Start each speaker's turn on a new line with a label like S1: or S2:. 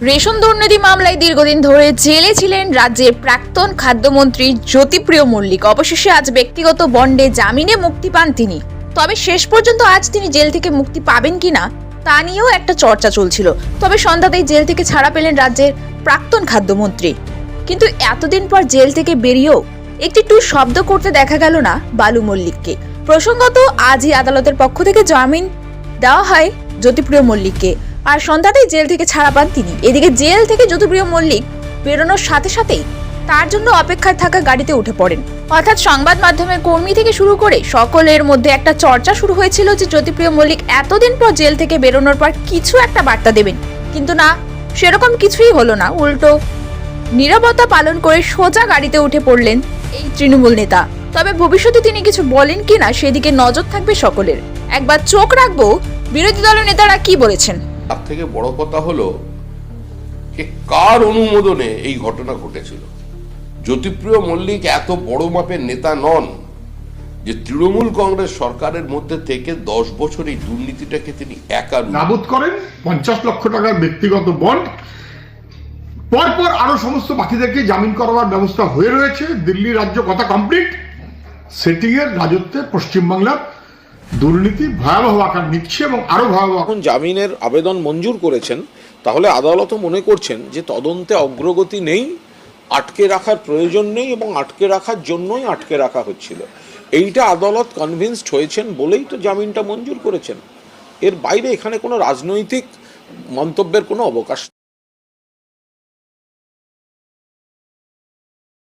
S1: Ration দুর্নীতি মামলায় দীর্ঘদিন ধরে জেলে ছিলেন রাজ্যের প্রাক্তন খাদ্যমন্ত্রী জ্যোতিপ্রিয় মল্লিক। অবশেষে আজ ব্যক্তিগত বন্ডে জামিনে মুক্তি পান তিনি। তবে শেষ পর্যন্ত আজ তিনি জেল থেকে মুক্তি পাবেন কিনা, তা নিয়েও একটা চর্চা চলছিল। তবে সন্ধ্যাতেই জেল থেকে ছাড়া পেলেন রাজ্যের প্রাক্তন খাদ্যমন্ত্রী। কিন্তু এতদিন পর জেল থেকে বেরিয়েও একটি টু শব্দ করতে দেখা গেল না বালু মল্লিককে। প্রসঙ্গত, আজই আদালতের পক্ষ থেকে জামিন দেওয়া হয় জ্যোতিপ্রিয় মল্লিককে। আর সন্ধ্যাতেই জেল থেকে ছাড়া পান তিনি। এদিকে জেল থেকে জ্যোতিপ্রিয় মল্লিক বেরোনোর সাথে সাথেই তার জন্য অপেক্ষায় থাকা গাড়িতে উঠে পড়েন। অর্থাৎ সংবাদ মাধ্যমের কর্মী থেকে শুরু করে সকলের মধ্যে একটা চর্চা শুরু হয়েছিল যে জ্যোতিপ্রিয় মল্লিক এতদিন পর জেল থেকে বেরোনোর পর কিছু একটা বার্তা দেবেন। কিন্তু না, সেরকম কিছুই হলো না। উল্টো নীরবতা পালন করে সোজা গাড়িতে উঠে পড়লেন এই তৃণমূল নেতা। তবে ভবিষ্যতে তিনি কিছু বলেন কিনা সেদিকে নজর থাকবে সকলের। একবার চোখ রাখব, বিরোধী দলের নেতারা কি বলেছেন?
S2: তার থেকে বড় কথা হলো যে কার অনুমোদনে এই ঘটনা ঘটেছিল? জ্যোতিপ্রিয় মল্লিক এত বড় মাপের নেতা নন যে তৃণমূল কংগ্রেস সরকারের মধ্যে থেকে দশ বছর এই দুর্নীতিটাকে তিনি একা
S3: নাবুদ করেন, পঞ্চাশ লক্ষ টাকার ব্যক্তিগত বন্ড। পরপর আরও সমস্ত বাকিদেরকে জামিন করাবার ব্যবস্থা হয়ে রয়েছে। দিল্লি রাজ্য কথা কমপ্লিট সেটিং এর রাজত্বে পশ্চিমবাংলার দুর্নীতি ভয়াবহ আকার নিচ্ছে এবং আরও ভয়াবহ
S4: যখন জামিনের আবেদন মঞ্জুর করেছেন, তাহলে আদালতও মনে করছেন যে তদন্তে অগ্রগতি নেই, আটকে রাখার প্রয়োজন নেই এবং আটকে রাখার জন্যই আটকে রাখা হচ্ছিল। এইটা আদালত কনভিন্সড হয়েছেন বলেই তো জামিনটা মঞ্জুর করেছেন। এর বাইরে এখানে কোনো রাজনৈতিক মন্তব্যের কোনো অবকাশ